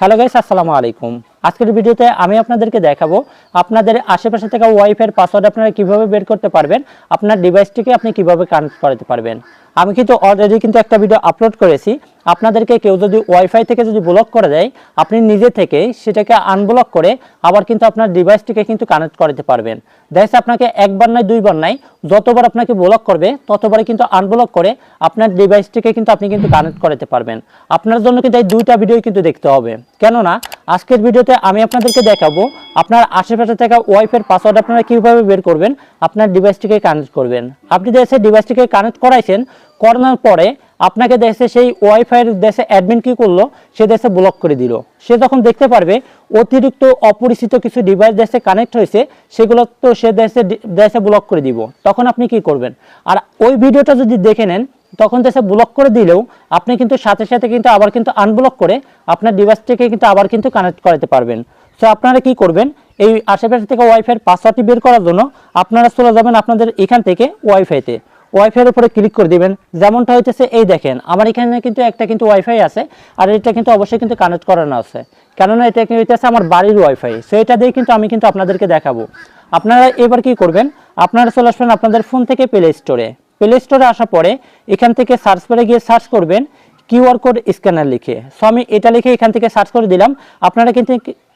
Hello guys আসসালামু আলাইকুম। আজকের ভিডিওতে আমি আপনাদেরকে দেখাবো আপনাদের আশেপাশে থেকে ওয়াইফাইয়ের পাসওয়ার্ড আপনারা কীভাবে বের করতে পারবেন, আপনার ডিভাইসটিকে আপনি কীভাবে কানেক্ট করাতে পারবেন। আমি কিন্তু অলরেডি কিন্তু একটা ভিডিও আপলোড করেছি। আপনাদেরকে কেউ যদি ওয়াইফাই থেকে যদি ব্লক করে দেয়, আপনি নিজে থেকে সেটাকে আনব্লক করে আবার কিন্তু আপনার ডিভাইসটিকে কিন্তু কানেক্ট করাতে পারবেন। দেখা আপনাকে একবার নয়, দুইবার নাই যতবার আপনাকে ব্লক করবে, ততবারই কিন্তু আনব্লক করে আপনার ডিভাইসটিকে কিন্তু আপনি কিন্তু কানেক্ট করাতে পারবেন। আপনার জন্য কিন্তু এই দুইটা ভিডিও কিন্তু দেখতে হবে। কেননা আজকের ভিডিওতে আমি আপনাদেরকে দেখাবো আপনার আশেপাশে থাকা ওয়াইফাইয়ের পাসওয়ার্ড আপনারা কীভাবে বের করবেন, আপনার ডিভাইসটিকে কানেক্ট করবেন। আপনি দেশে ডিভাইসটিকে কানেক্ট করাইছেন, করানোর পরে আপনাকে দেশে সেই ওয়াইফাইয়ের দেশে অ্যাডমিন কী করল, সে দেশে ব্লক করে দিল। সে যখন দেখতে পারবে, অতিরিক্ত অপরিচিত কিছু ডিভাইস দেশে কানেক্ট হয়েছে, সেগুলো তো সে দেশে দেশে ব্লক করে দিব। তখন আপনি কি করবেন? আর ওই ভিডিওটা যদি দেখে নেন তখন দেশে ব্লক করে দিলেও আপনি কিন্তু সাথে সাথে কিন্তু আবার কিন্তু আনব্লক করে আপনার ডিভাইসটিকে কিন্তু আবার কিন্তু কানেক্ট করাতে পারবেন। সো আপনারা কি করবেন? এই আশেপাশে থেকে ওয়াইফাইয়ের পাসওয়ার্ডটি বের করার জন্য আপনারা চলে যাবেন আপনাদের এখান থেকে ওয়াইফাইতে ওয়াইফাইয়ের উপরে ক্লিক করে দিবেন। যেমনটা হইতেছে এই দেখেন, আমার এখানে কিন্তু একটা কিন্তু ওয়াইফাই আছে আর এটা কিন্তু অবশ্যই কিন্তু কানেক্ট করানো আছে। কেননা এটা কি হইতেছে আমার বাড়ির ওয়াইফাই সো এটা দিয়ে কিন্তু আমি কিন্তু আপনাদেরকে দেখাবো। আপনারা এবার কি করবেন? আপনারা চলে আসবেন আপনাদের ফোন থেকে প্লে স্টোরে প্লে স্টোরে আসার পরে এখান থেকে সার্চ করে গিয়ে সার্চ করবেন কিউআর কোড স্ক্যানার লিখে। সো আমি এটা লিখে এখান থেকে সার্চ করে দিলাম। আপনারা কিন্তু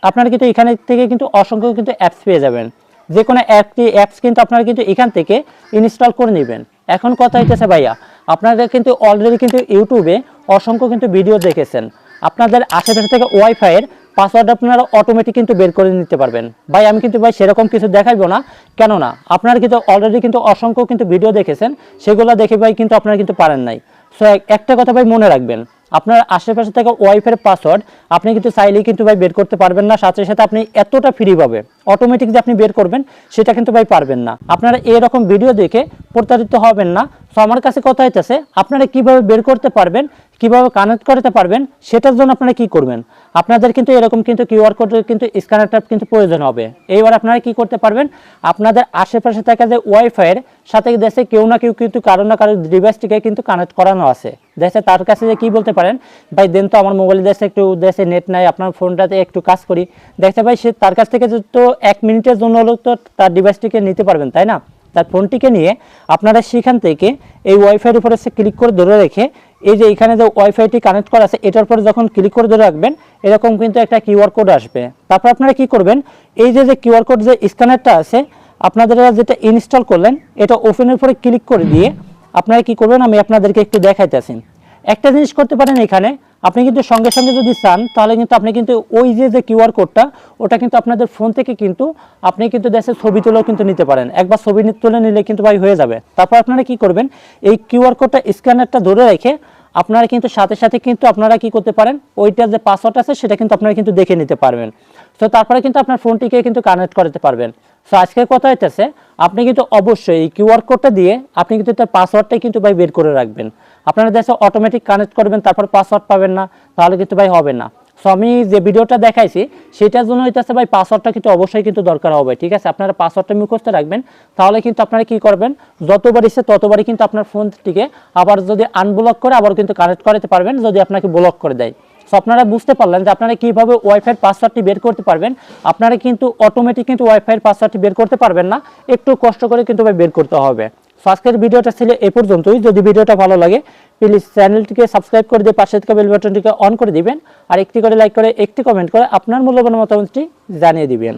আপনারা কিন্তু এখান থেকে কিন্তু অসংখ্য কিন্তু অ্যাপস পেয়ে যাবেন। যে কোনো অ্যাপটি অ্যাপস কিন্তু আপনারা কিন্তু এখান থেকে ইনস্টল করে নেবেন। এখন কথা হইতেছে ভাইয়া, আপনারা কিন্তু অলরেডি কিন্তু ইউটিউবে অসংখ্য কিন্তু ভিডিও দেখেছেন। আপনাদের আশেপাশে থেকে ওয়াইফাইয়ের পাসওয়ার্ড আপনারা অটোমেটিক কিন্তু বের করে নিতে পারবেন। ভাই, আমি কিন্তু ভাই সেরকম কিছু দেখাইবো না। কেননা, আপনারা কিন্তু অলরেডি কিন্তু অসংখ্য কিন্তু ভিডিও দেখেছেন, সেগুলো দেখে ভাই কিন্তু আপনারা কিন্তু পারেন নাই। সো একটা কথা ভাই মনে রাখবেন, আপনার আশেপাশে থাকা ওয়াইফের পাসওয়ার্ড আপনি কিন্তু চাইলেই কিন্তু ভাই বের করতে পারবেন না, সাথে সাথে আপনি এতটা ফ্রি পাবে। অটোমেটিক যে আপনি বের করবেন, সেটা কিন্তু ভাই পারবেন না। আপনারা এরকম ভিডিও দেখে প্রতারিত হবেন না। তো আমার কাছে কথা হইতেছে, আপনারা কীভাবে বের করতে পারবেন, কীভাবে কানেক্ট করতে পারবেন, সেটার জন্য আপনারা কি করবেন? আপনাদের কিন্তু এরকম কিন্তু কিউআর কোডের কিন্তু স্ক্যানারটা কিন্তু প্রয়োজন হবে। এইবার আপনারা কি করতে পারবেন, আপনাদের আশেপাশে থাকা যে ওয়াইফাইয়ের সাথে দেশে কেউ না কেউ কিন্তু কারও না কারও ডিভাইসটিকে কিন্তু কানেক্ট করানো আছে। দেশে তার কাছে যে কি বলতে পারেন, ভাই, দেন তো আমার মোবাইলে দেশে একটু দেশে নেট নাই, আপনার ফোনটাতে একটু কাজ করি। দেখতে ভাই, সে তার কাছ থেকে তো এক মিনিটের জন্য হলেও তো তার ডিভাইসটিকে নিতে পারবেন, তাই না? তার ফোনটিকে নিয়ে আপনারা সেখান থেকে এই ওয়াইফাইয়ের উপরে ক্লিক করে ধরে রেখে এই যে এখানে যে ওয়াইফাইটি কানেক্ট করা আছে, এটার পরে যখন ক্লিক করে ধরে রাখবেন, এরকম কিন্তু একটা কিউআর কোড আসবে। তারপর আপনারা কি করবেন, এই যে যে কিউআর কোড যে স্ক্যানারটা আছে, আপনাদের যেটা ইনস্টল করলেন, এটা ওপেনের পরে ক্লিক করে দিয়ে আপনারা কি করবেন, আমি আপনাদেরকে একটু দেখাইতেছি। একটা জিনিস করতে পারেন এখানে আপনি কিন্তু সঙ্গে সঙ্গে যদি চান, তাহলে কিন্তু আপনি কিন্তু ওই যে যে কিউআর কোডটা ওটা কিন্তু আপনাদের ফোন থেকে কিন্তু আপনি কিন্তু দেশের ছবি তুলেও কিন্তু নিতে পারেন। একবার ছবি তুলে নিলে কিন্তু ভাই হয়ে যাবে। তারপর আপনারা কি করবেন, এই কিউআর কোডটা স্ক্যানারটা ধরে রেখে আপনারা কিন্তু সাথে সাথে কিন্তু আপনারা কি করতে পারেন, ওইটার যে পাসওয়ার্ড আছে, সেটা কিন্তু আপনারা কিন্তু দেখে নিতে পারবেন। তো তারপরে কিন্তু আপনার ফোনটিকে কিন্তু কানেক্ট করতে পারবেন। সো আজকের কথা হইতেছে, আপনি কিন্তু অবশ্যই এই কিউআর কোডটা দিয়ে আপনি কিন্তু তার পাসওয়ার্ডটাই কিন্তু ভাই বের করে রাখবেন। আপনারা দেশে অটোমেটিক কানেক্ট করবেন, তারপর পাসওয়ার্ড পাবেন না, তাহলে কিন্তু ভাই হবে না। সো আমি যে ভিডিওটা দেখাইছি, সেটার জন্য হইতেছে ভাই পাসওয়ার্ডটা কিন্তু অবশ্যই কিন্তু দরকার হবে, ঠিক আছে? আপনারা পাসওয়ার্ডটা মুখস্থ রাখবেন, তাহলে কিন্তু আপনারা কি করবেন? যতবার ইচ্ছে ততবারই কিন্তু আপনার ফোনটিকে আবার যদি আনব্লক করে আবার কিন্তু কানেক্ট করাতে পারবেন, যদি আপনাকে ব্লক করে দেয়। সো আপনারা বুঝতে পারলেন যে আপনারা কীভাবে ওয়াইফাইয়ের পাসওয়ার্ডটি বের করতে পারবেন। আপনারা কিন্তু অটোমেটিক কিন্তু ওয়াইফাইয়ের পাসওয়ার্ডটি বের করতে পারবেন না, একটু কষ্ট করে কিন্তু ভাই বের করতে হবে। আজকের ভিডিওটা ছিল এ পর্যন্তই। যদি ভিডিওটা ভালো লাগে প্লিজ চ্যানেলটিকে সাবস্ক্রাইব করে দিয়ে পাশে থাকা বেল বাটনটিকে অন করে দিবেন। আর একটি করে লাইক করে, একটি কমেন্ট করে আপনার মূল্যবান মতামতটি জানিয়ে দিবেন।